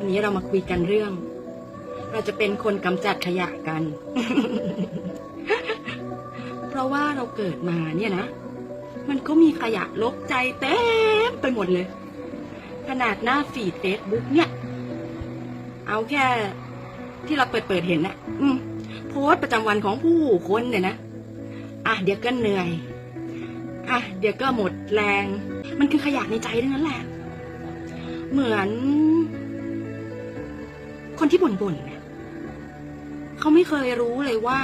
วันนี้เรามาคุยกันเรื่อง เราจะเป็นคนกำจัดขยะกัน เพราะว่าเราเกิดมาเนี่ยนะ มันก็มีขยะลกใจเต็มไปหมดเลย ขนาดหน้าฟีดเฟซบุ๊กเนี่ย เอาแค่ที่เราเปิดเปิดเห็นนะอืมโพสต์ประจำวันของผู้คนเนี่ยนะ อะเดี๋ยวก็เหนื่อย อะเดี๋ยวก็หมดแรง มันคือขยะในใจทั้งนั้นแหละ เหมือน คนที่บ่นๆเนี่ยเขาไม่เคยรู้เลยว่า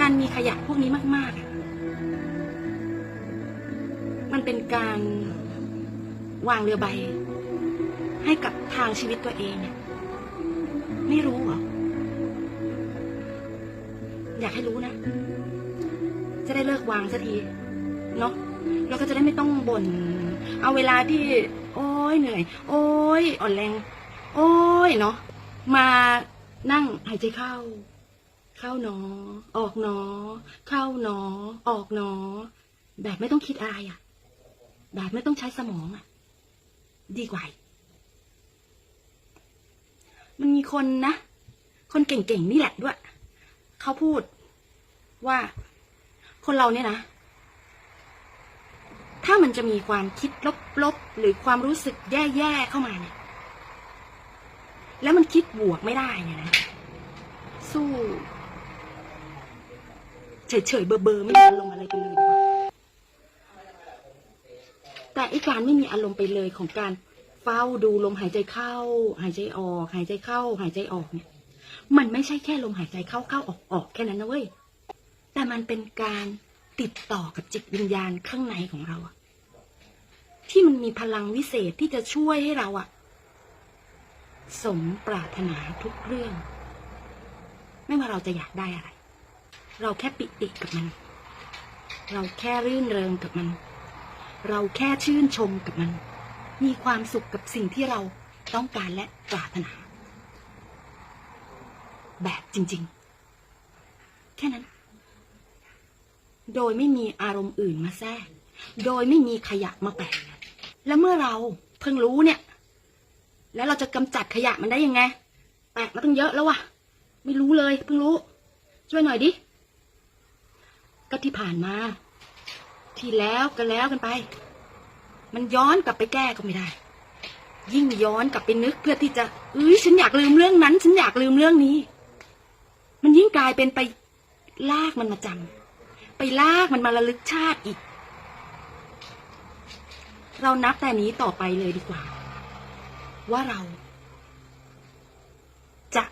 การมีขยะพวกนี้มาก ๆ มันเป็นการวางเรือใบ ให้กับทางชีวิตตัวเองเนี่ยไม่รู้เหรอ อยากให้รู้นะ จะได้เลิกวางสักที เนาะเราก็จะได้ไม่ต้องบน่นเอาเวลาที่ โอ้ยเหนื่อย โอ้ยอ่อนแรง โอ้ยเนาะมานั่งหายใจเข้า เข้าหนอ ออกหนอ เข้าหนอ ออกหนอ แบบไม่ต้องคิดอะไรอะ่ะ แบบไม่ต้องใช้สมองอะ่ะ ดีกว่า มันมีคนนะ คนเก่งๆนี่แหละด้วย เขาพูดว่าคนเราเนี่ยนะ ถ้ามันจะมีความคิดลบๆ หรือความรู้สึกแย่ๆเข้ามาเนี่ย แล้วมันคิดบวกไม่ได้เนี่ยนะ สู้ เฉยๆเบอร์ๆไม่มีอารมณ์อะไรไปเลยดีกว่าแต่ไอการไม่มีอารมณ์ไปเลยของการเฝ้าดูลมหายใจเข้า หายใจออก หายใจเข้า หายใจออกเนี่ย มันไม่ใช่แค่ลมหายใจเข้าเข้าออกออกแค่นั้นนะเว้ยแต่มันเป็นการติดต่อกับจิตวิญญาณข้างในของเราอะที่มันมีพลังวิเศษที่จะช่วยให้เราอะ สมปรารถนาทุกเรื่อง ไม่ว่าเราจะอยากได้อะไร เราแค่ปิติกับมัน เราแค่รื่นเริงกับมัน เราแค่ชื่นชมกับมัน มีความสุขกับสิ่งที่เราต้องการและปรารถนา แบบจริง ๆ แค่นั้น โดยไม่มีอารมณ์อื่นมาแทรก โดยไม่มีขยะมาแปะและเมื่อเราเพิ่งรู้เนี่ย แล้วเราจะกำจัดขยะมันได้ยังไงแปะมาตั้งเยอะแล้ววะไม่รู้เลยเพิ่งรู้ ช่วยหน่อยดิ ก็ที่ผ่านมา ที่แล้วก็แล้วกันไป มันย้อนกลับไปแก้ก็ไม่ได้ ยิ่งย้อนกลับไปนึกเพื่อที่จะเอ้ยฉันอยากลืมเรื่องนั้น ฉันอยากลืมเรื่องนี้ มันยิ่งกลายเป็นไปลากมันมาจำไปลากมันมาระลึกชาติอีก เรานับแต่นี้ต่อไปเลยดีกว่า ว่าเรา จะ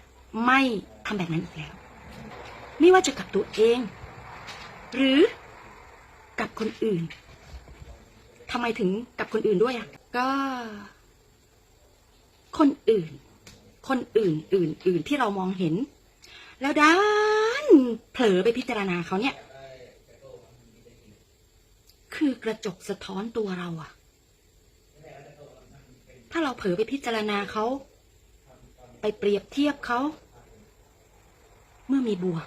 ไม่ทำแบบนั้นอีกแล้ว ไม่ว่าจะกับตัวเอง หรือกับคนอื่นทำไมถึงกับคนอื่นด้วยอะ ก็ คนอื่น คนอื่นอื่นอื่นที่เรามองเห็น แล้วด้านเผลอไปพิจารณาเขาเนี่ย คือกระจกสะท้อนตัวเราอะ ถ้าเราเผลอไปพิจารณาเขา ไปเปรียบเทียบเขา เมื่อมีบวก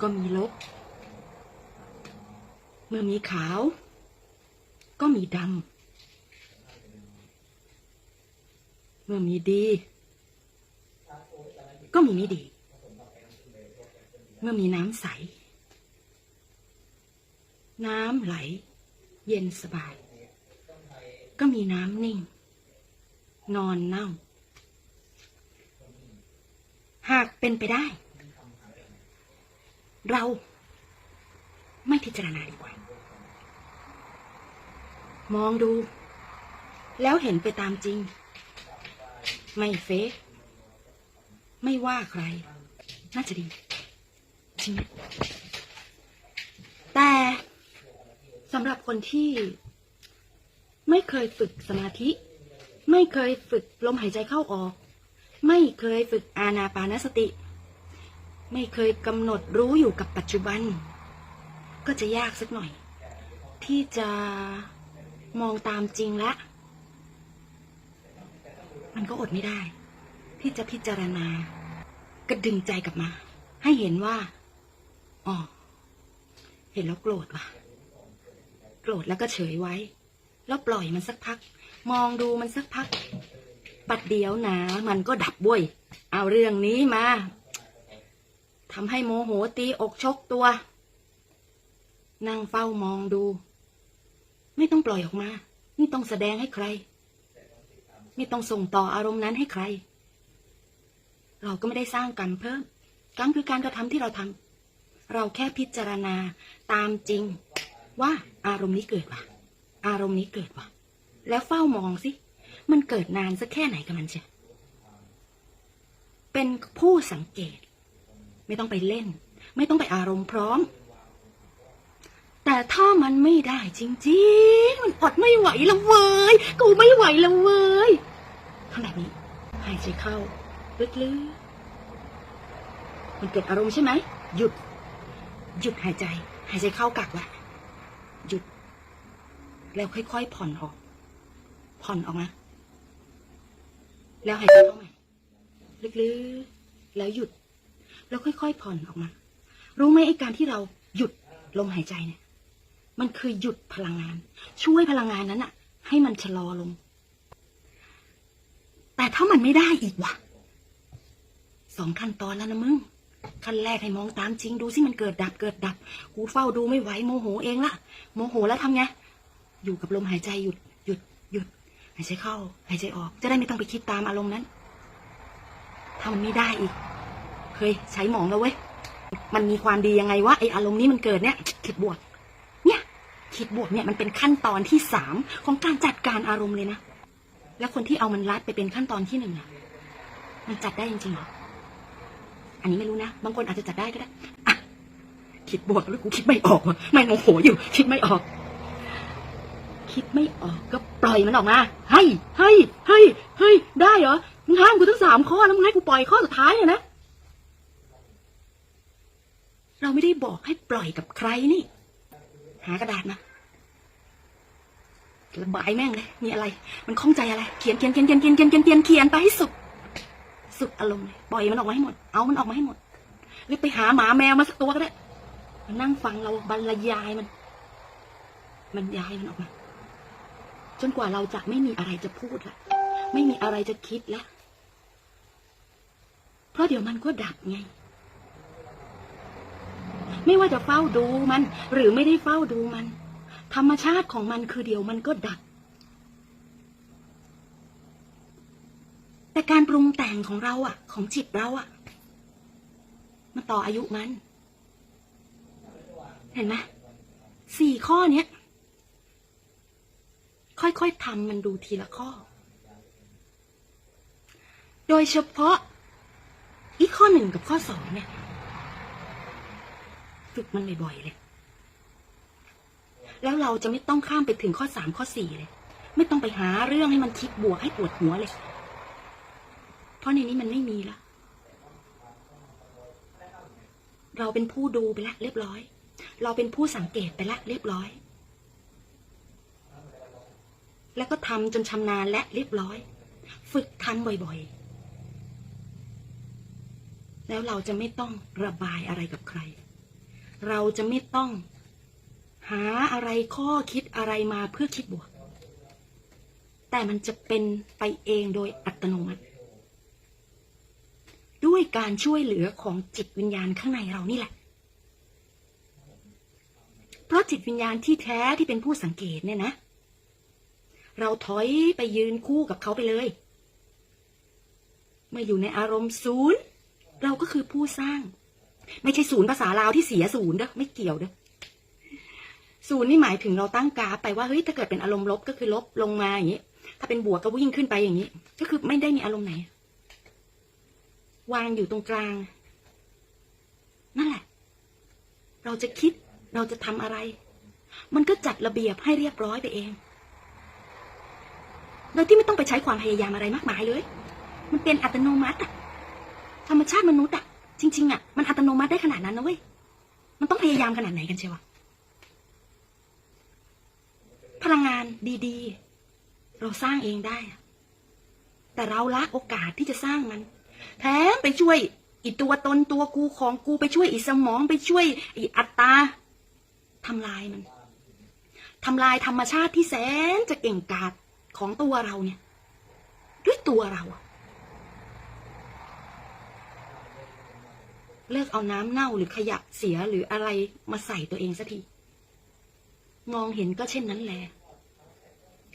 ก็มีลบ เมื่อมีขาว ก็มีดำ เมื่อมีดี ก็มีไม่ดี เมื่อมีน้ำใส น้ำไหล เย็นสบาย ก็มีน้ำนิ่ง นอนเน่า หากเป็นไปได้ เราไม่พิจารณาดีกว่า มองดู แล้วเห็นไปตามจริง ไม่เฟกไม่ว่าใคร น่าจะดีจริงไหมแต่สำหรับคนที่ไม่เคยฝึกสมาธิ ไม่เคยฝึกลมหายใจเข้าออก ไม่เคยฝึกอานาปานสติ ไม่เคยกำหนดรู้อยู่กับปัจจุบัน ก็จะยากสักหน่อย ที่จะมองตามจริงละ มันก็อดไม่ได้ ที่จะพิจารณาก็ดึงใจกลับมา ให้เห็นว่าอ๋อเห็นแล้วโกรธว่ะ โกรธแล้วก็เฉยไว้ แล้วปล่อยมันสักพัก มองดูมันสักพัก ปัดเดียวหนามันก็ดับบ้วย เอาเรื่องนี้มาทำให้โมโหตีอกชกตัว นั่งเฝ้ามองดู ไม่ต้องปล่อยออกมา ไม่ต้องแสดงให้ใคร ไม่ต้องส่งต่ออารมณ์นั้นให้ใคร เราก็ไม่ได้สร้างกรรมเพิ่มกรรมคือการกระทำที่เราทำเราแค่พิจารณาตามจริงว่าอารมณ์นี้เกิดว่ะ อารมณ์นี้เกิดวะแล้วเฝ้ามองสิ มันเกิดนานสักแค่ไหนกับมันเชียเป็นผู้สังเกต ไม่ต้องไปเล่น ไม่ต้องไปอารมณ์พร้อม แต่ถ้ามันไม่ได้จริงๆ มันอดไม่ไหวแล้วเว้ย กูไม่ไหวแล้วเว้ยทำแบบนี้หายใจเข้าลึกๆมันเกิดอารมณ์ใช่ไหม หยุด หยุดหายใจ หายใจเข้ากักไว้หยุด แล้วค่อยๆผ่อนออก ผ่อนออกมา แล้วหายใจเข้าใหม่ลึกๆ แล้วหยุด แล้วค่อยๆผ่อนออกมา รู้ไหมไอ้การที่เราหยุดลมหายใจเนี่ย มันคือหยุดพลังงาน ช่วยพลังงานนั้นอะให้มันชะลอลง แต่ถ้ามันไม่ได้อีกวะสองขั้นตอนแล้วนะมึงขั้นแรกให้มองตามจริงดูสิมันเกิดดับเกิดดับ กูเฝ้าดูไม่ไหวโมโหเองละโมโหแล้วทำไง อยู่กับลมหายใจหยุดหยุดหยุดหายใจเข้า หายใจออก จะได้ไม่ต้องไปคิดตามอารมณ์นั้น ถ้ามันไม่ได้อีกเคยใช้หมองแล้วเว้ยมันมีความดียังไงวะไออารมณ์นี้มันเกิดเนี่ย คิดบวก เนี่ยคิดบวกเนี่ยมันเป็นขั้นตอนที่สามของการจัดการอารมณ์เลยนะแล้วคนที่เอามันลัดไปเป็นขั้นตอนที่หนึ่งอะมันจัดได้จริงๆหรอ อันนี้ไม่รู้นะ บางคนอาจจะจัดได้ก็ได้อะคิดบวกแล้วกูคิดไม่ออกว่ะไม่โมโหอยู่ คิดไม่ออก คิดไม่ออกก็ปล่อยมันออกมา ให้ให้ให้ให้ได้เหรอ มึงห้ามกูทั้งสามข้อแล้วมึงให้กูปล่อยข้อสุดท้ายเนี่ยนะ เราไม่ได้บอกให้ปล่อยกับใครนี่ หากระดาษมาระบายแม่งเลย มีอะไร มันข้องใจอะไร เขียนเขียนเขียนเขียนเขียนเขียนเขียนเขียนเขียนไปให้สุด สุดอารมณ์เลยปล่อยมันออกมาให้หมด เอามันออกมาให้หมด หรือไปหาหมาแมวมาสักตัวก็ได้มานั่งฟังเราบรรยายมันบรรยายมันออกมา จนกว่าเราจะไม่มีอะไรจะพูดละไม่มีอะไรจะคิดละเพราะเดี๋ยวมันก็ดับไง ไม่ว่าจะเฝ้าดูมัน หรือไม่ได้เฝ้าดูมัน ธรรมชาติของมันคือเดี๋ยวมันก็ดับ แต่การปรุงแต่งของเราอะของจิตเราอะมันต่ออายุมัน เห็นไหมสี่ข้อเนี้ย ค่อยๆทำมันดูทีละข้อ โดยเฉพาะอีกข้อหนึ่งกับข้อสองเนี่ย ฝึกมันบ่อยๆเลย แล้วเราจะไม่ต้องข้ามไปถึงข้อสามข้อสี่เลย ไม่ต้องไปหาเรื่องให้มันคิดบวกให้ปวดหัวเลย เพราะในนี้มันไม่มีละ เราเป็นผู้ดูไปล้วเรียบร้อย เราเป็นผู้สังเกตไปล้วเรียบร้อย แล้วก็ทำจนชำนาญและเรียบร้อย ฝึกทำบ่อยๆ แล้วเราจะไม่ต้องระบายอะไรกับใคร เราจะไม่ต้องหาอะไรข้อคิดอะไรมาเพื่อคิดบวก แต่มันจะเป็นไปเองโดยอัตโนมัติ ด้วยการช่วยเหลือของจิตวิญญาณข้างในเรานี่แหละ เพราะจิตวิญญาณที่แท้ที่เป็นผู้สังเกตเนี่ยนะ เราถอยไปยืนคู่กับเขาไปเลยมื่ออยู่ในอารมณ์ศูนย์ เราก็คือผู้สร้าง ไม่ใช่ศูนย์ภาษาลาวที่เสียศูนย์เด้อไม่เกี่ยวเด้อศูนย์นี่หมายถึงเราตั้งกราฟไปว่าเฮ้ยถ้าเกิดเป็นอารมณ์ลบก็คือลบลงมาอย่างนี้ ถ้าเป็นบวกก็วิ่งขึ้นไปอย่างนี้ ก็คือไม่ได้มีอารมณ์ไหน วางอยู่ตรงกลาง นั่นแหละ เราจะคิดเราจะทำอะไร มันก็จัดระเบียบให้เรียบร้อยไปเอง โดยที่ไม่ต้องไปใช้ความพยายามอะไรมากมายเลย มันเป็นอัตโนมัติอะธรรมชาติมนุษย์อะจริง ๆอะมันอัตโนมัติได้ขนาดนั้นนะเว้ย มันต้องพยายามขนาดไหนกันเชียวะพลังงานดีๆ เราสร้างเองได้ แต่เราละโอกาสที่จะสร้างมัน แถมไปช่วย อีตัวตนตัวกูของกูไปช่วยอีสมองไปช่วย อีอัตตาทำลายมันทำลายธรรมชาติที่แสนจะเก่งกาจ ของตัวเราเนี่ย ด้วยตัวเราเลิกเอาน้ำเน่าหรือขยะเสียหรืออะไรมาใส่ตัวเองสักที มองเห็นก็เช่นนั้นแหละ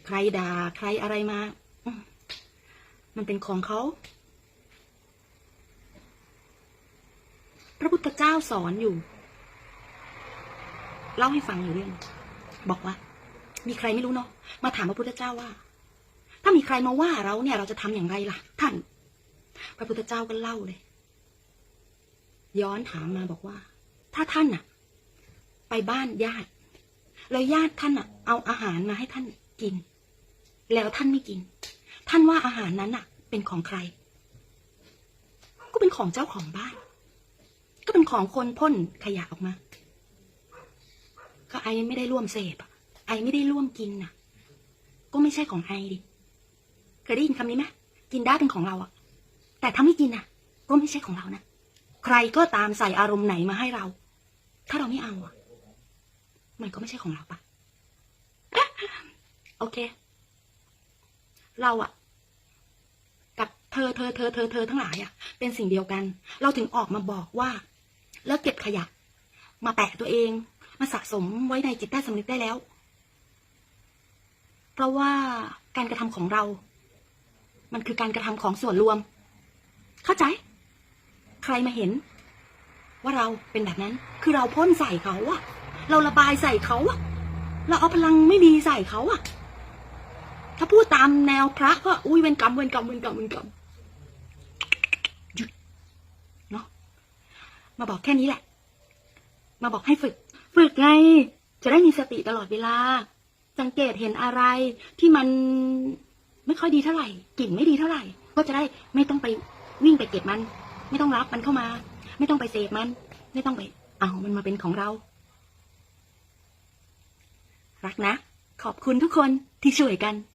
ใครด่าใครอะไรมามมันเป็นของเขา พระพุทธเจ้าสอนอยู่ เล่าให้ฟังอยู่เรื่อง บอกว่า มีใครไม่รู้เนาะ มาถามพระพุทธเจ้าว่า ถ้ามีใครมาว่าเราเนี่ย เราจะทำอย่างไรล่ะ ท่าน พระพุทธเจ้าก็เล่าเลย ย้อนถามมาบอกว่า ถ้าท่านน่ะไปบ้านญาติ แล้วญาติท่านน่ะเอาอาหารมาให้ท่านกิน แล้วท่านไม่กิน ท่านว่าอาหารนั้นน่ะเป็นของใคร ก็เป็นของเจ้าของบ้าน ก็เป็นของคนพ่นขยะออกมา ก็ไอไม่ได้ร่วมเสพไอไม่ได้ร่วมกินน่ะ ก็ไม่ใช่ของไอดิ เคยได้ยินคำนี้ไหมกินได้เป็นของเราอะแต่ถ้าไม่กินน่ะก็ไม่ใช่ของเรานะใครก็ตามใส่อารมณ์ไหนมาให้เรา ถ้าเราไม่เอาอะมันก็ไม่ใช่ของเราปะโอเค เราอะกับเธอเธอเธอเธอเธอทั้งหลายอะเป็นสิ่งเดียวกัน เราถึงออกมาบอกว่าเลิกเก็บขยะ มาแปะตัวเอง มาสะสมไว้ในจิตใต้สำนึกได้แล้ว เพราะว่าการกระทำของเรา มันคือการกระทำของส่วนรวม เข้าใจ ใครมาเห็น ว่าเราเป็นแบบนั้น คือเราพ่นใส่เขาอะเราระบายใส่เขาอะเราเอาพลังไม่ดีใส่เขาอะถ้าพูดตามแนวพระก็อุ้ยเวรกรรมเวรกรรมเวรกรรมเวรกรรมหยุดเนาะมาบอกแค่นี้แหละ มาบอกให้ฝึก ฝึกไง จะได้มีสติตลอดเวลา สังเกตเห็นอะไรที่มัน ไม่ค่อยดีเท่าไหร่กลิ่นไม่ดีเท่าไหร่ ก็จะได้ไม่ต้องไปวิ่งไปเก็บมัน ไม่ต้องรับมันเข้ามา ไม่ต้องไปเสพมัน ไม่ต้องไป เอามันมาเป็นของเรา รักนะ ขอบคุณทุกคนที่ช่วยกัน